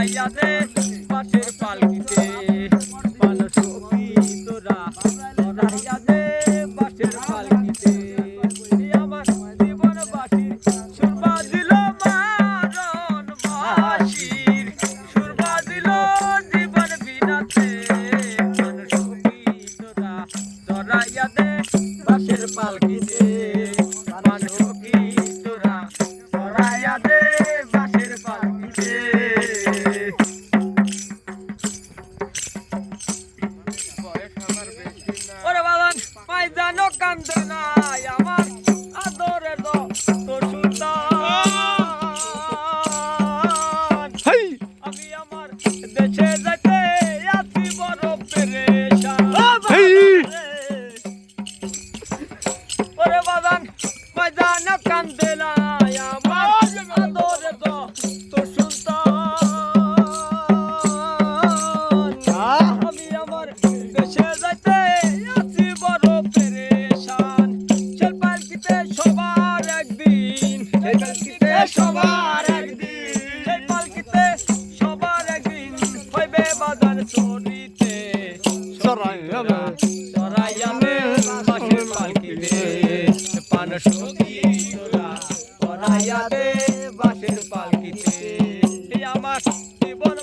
চড়াইয়া দে বাসের পালকিতে। সখী তোরা চড়াইয়া দে বাসের পালকিতে। আমার জীবন বাসির সুরবা দিল মারণ বাসির সুরবা দিল জীবন বিনাতে পান তোরা সখী তোরা জানো কান্দে নাই আমার আদরে দো তোর সুলতান আমি আমার দেশে যেতে আছি বড় পেরেশান। ওরে জানো কান্দে নাই বাজার চরিতে চড়াইয়া দে। বাসের পালকিতে। পান সখী তোরা চড়াইয়াবে বাসের পালকিতে। আমার জীবন